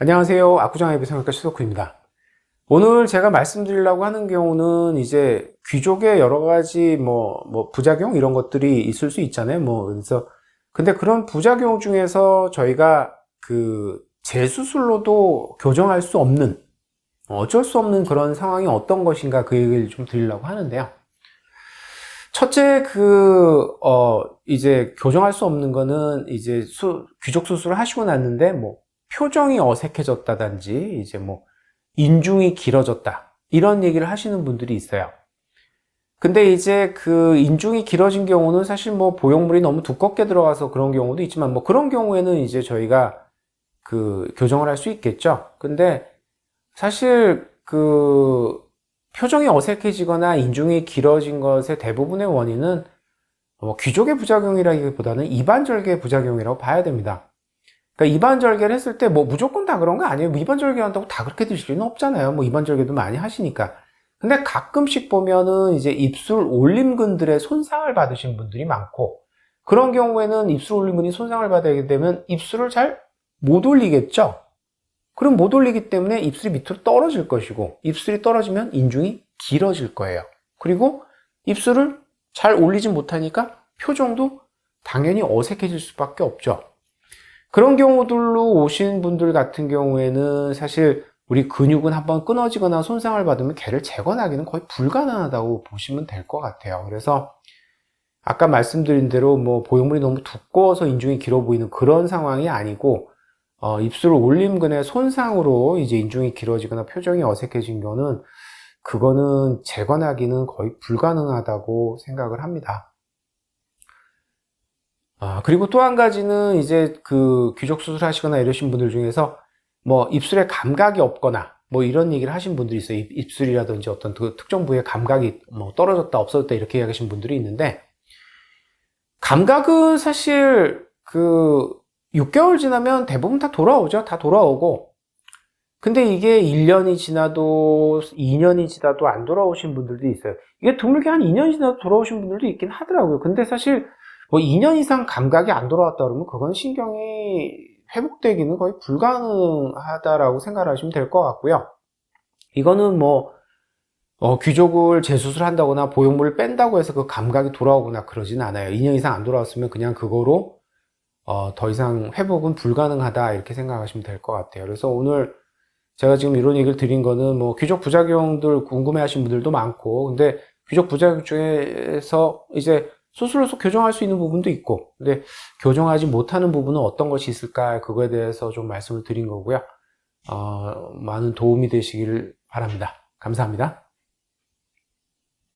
안녕하세요. 압구정아이비 성형외과 최석구입니다. 오늘 제가 말씀드리려고 하는 경우는 이제 귀족의 여러 가지 뭐, 뭐 부작용 이런 것들이 있을 수 있잖아요. 뭐, 그래서 근데 그런 부작용 중에서 저희가 그 재수술로도 교정할 수 없는 어쩔 수 없는 그런 상황이 어떤 것인가 그 얘기를 좀 드리려고 하는데요. 첫째, 그, 어, 이제 교정할 수 없는 거는 이제 수, 귀족 수술을 하시고 났는데 뭐 표정이 어색해졌다든지 이제 뭐 인중이 길어졌다. 이런 얘기를 하시는 분들이 있어요. 근데 이제 그 인중이 길어진 경우는 사실 뭐 보형물이 너무 두껍게 들어가서 그런 경우도 있지만 뭐 그런 경우에는 이제 저희가 그 교정을 할 수 있겠죠. 근데 사실 그 표정이 어색해지거나 인중이 길어진 것의 대부분의 원인은 뭐 귀족의 부작용이라기보다는 이반절개 부작용이라고 봐야 됩니다. 그러니까 이반절개를 했을 때 뭐 무조건 다 그런 거 아니에요. 뭐 이반절개 한다고 다 그렇게 드실 리는 없잖아요. 뭐 이반절개도 많이 하시니까. 근데 가끔씩 보면은 이제 입술 올림근들의 손상을 받으신 분들이 많고 그런 경우에는 입술 올림근이 손상을 받게 되면 입술을 잘 못 올리겠죠. 그럼 못 올리기 때문에 입술이 밑으로 떨어질 것이고 입술이 떨어지면 인중이 길어질 거예요. 그리고 입술을 잘 올리지 못하니까 표정도 당연히 어색해질 수밖에 없죠. 그런 경우들로 오신 분들 같은 경우에는 사실 우리 근육은 한번 끊어지거나 손상을 받으면 걔를 재건하기는 거의 불가능하다고 보시면 될 것 같아요. 그래서 아까 말씀드린 대로 뭐 보형물이 너무 두꺼워서 인중이 길어 보이는 그런 상황이 아니고 어, 입술 올림근의 손상으로 이제 인중이 길어지거나 표정이 어색해진 거는 그거는 재건하기는 거의 불가능하다고 생각을 합니다. 아, 그리고 또 한 가지는 이제 그 귀족 수술 하시거나 이러신 분들 중에서 뭐 입술에 감각이 없거나 뭐 이런 얘기를 하신 분들이 있어요. 입, 입술이라든지 어떤 그 특정 부위에 감각이 뭐 떨어졌다 없어졌다 이렇게 이야기하신 분들이 있는데 감각은 사실 그 6개월 지나면 대부분 다 돌아오죠. 다 돌아오고 근데 이게 1년이 지나도 2년이 지나도 안 돌아오신 분들도 있어요. 이게 드물게 한 2년 지나도 돌아오신 분들도 있긴 하더라고요. 근데 사실 뭐 2년 이상 감각이 안 돌아왔다 그러면 그건 신경이 회복되기는 거의 불가능하다라고 생각하시면 될 것 같고요. 이거는 뭐 어, 귀족을 재수술한다거나 보형물을 뺀다고 해서 그 감각이 돌아오거나 그러진 않아요. 2년 이상 안 돌아왔으면 그냥 그거로 어, 더 이상 회복은 불가능하다 이렇게 생각하시면 될 것 같아요. 그래서 오늘 제가 지금 이런 얘기를 드린 거는 뭐 귀족 부작용들 궁금해 하신 분들도 많고 근데 귀족 부작용 중에서 이제 수술로서 교정할 수 있는 부분도 있고 근데 교정하지 못하는 부분은 어떤 것이 있을까 그거에 대해서 좀 말씀을 드린 거고요. 어, 많은 도움이 되시길 바랍니다. 감사합니다